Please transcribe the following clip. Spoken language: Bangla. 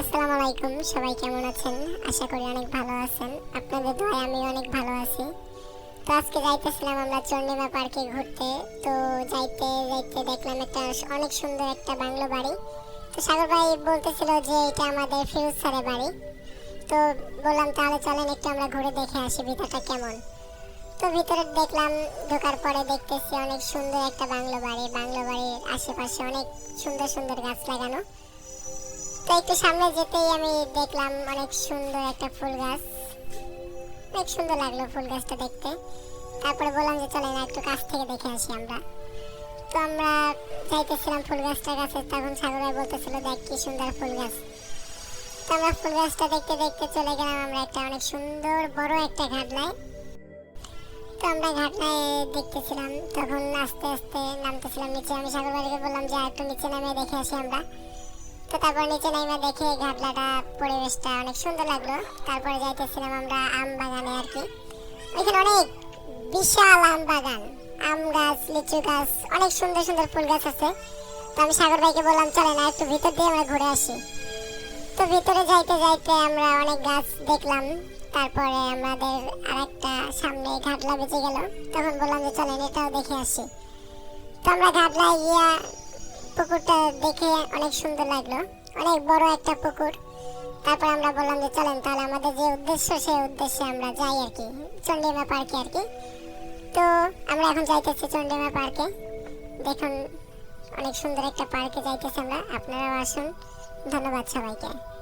আসসালামু আলাইকুম, সবাই কেমন আছেন? আশা করি অনেক ভালো আছেন। আপনাদের দোয়ায় আমি অনেক ভালো আছি। তো আজকে যাইতেছিলাম আমরা চন্ডিমা পার্কে ঘুরতে। তো যাইতে যাইতে দেখলাম একটা অনেক সুন্দর একটা বাংলো বাড়ি। তো সাগর ভাই বলতেছিল যে এটা আমাদের ফিরোজ স্যারের বাড়ি। তো বললাম, তাহলে চলেন একটু আমরা ঘুরে দেখে আসি ভিতরটা কেমন? তো ভিতরে দেখলাম, ঢোকার পরে দেখতেছি অনেক সুন্দর একটা বাংলো বাড়ি। বাংলো বাড়ির আশেপাশে অনেক সুন্দর সুন্দর গাছ লাগানো। তো একটু সামনে যেতেই আমি দেখলাম অনেক সুন্দর একটা ফুল গাছ। অনেক সুন্দর লাগল ফুল গাছটা দেখতে। তারপরে বললাম যে চলেন একটু কাছ থেকে দেখে আসি আমরা। তো আমরা যাইতেছিলাম ফুল গাছটার কাছে, তখন সাগর ভাই বলতেছিল, দেখ কি সুন্দর ফুল গাছ। তো আমরা ফুল গাছটা দেখতে দেখতে চলে গেলাম আমরা একটা অনেক সুন্দর বড় একটা ঘাটলায়। তো আমরা ঘাটলায় দেখতেছিলাম, তখন আস্তে আস্তে নামতেছিলাম নিচে। আমি সাগর ভাইকে বললাম, যে একটু নিচে নামে দেখে আসি আমরা। তো তারপর নিচে নাইমা দেখে ঘাটলাটা, পরিবেশটা অনেক সুন্দর লাগল। তারপরে যাইতেছিলাম আমরা আম বাগানে আর কি। ওইখানে অনেক বিশাল আম বাগান। আম গাছ, লিচু গাছ, অনেক সুন্দর সুন্দর ফুল গাছ আছে। তো আমি সাগর ভাইকে বললাম, চলে না, একটু ভিতর দিয়ে আমরা ঘুরে আসি। তো ভিতরে যাইতে যাইতে আমরা অনেক গাছ দেখলাম। তারপরে আমাদের আরেকটা সামনে ঘাটলা বেঁচে গেল। তখন বললাম যে, চলেন, এটাও দেখে আসি। তো আমরা ঘাটলায় গিয়া পুকুরটা দেখে অনেক সুন্দর লাগল। অনেক বড় একটা পুকুর। তারপর আমরা বললাম যে চলেন তাহলে আমাদের যে উদ্দেশ্য, সেই উদ্দেশ্যে আমরা যাই আর কি, চন্ডিমা পার্কে আর কি। তো আমরা এখন যাইতেছি চন্ডিমা পার্কে। দেখুন, অনেক সুন্দর একটা পার্কে যাইতেছি আমরা। আপনারাও আসুন। ধন্যবাদ সবাইকে।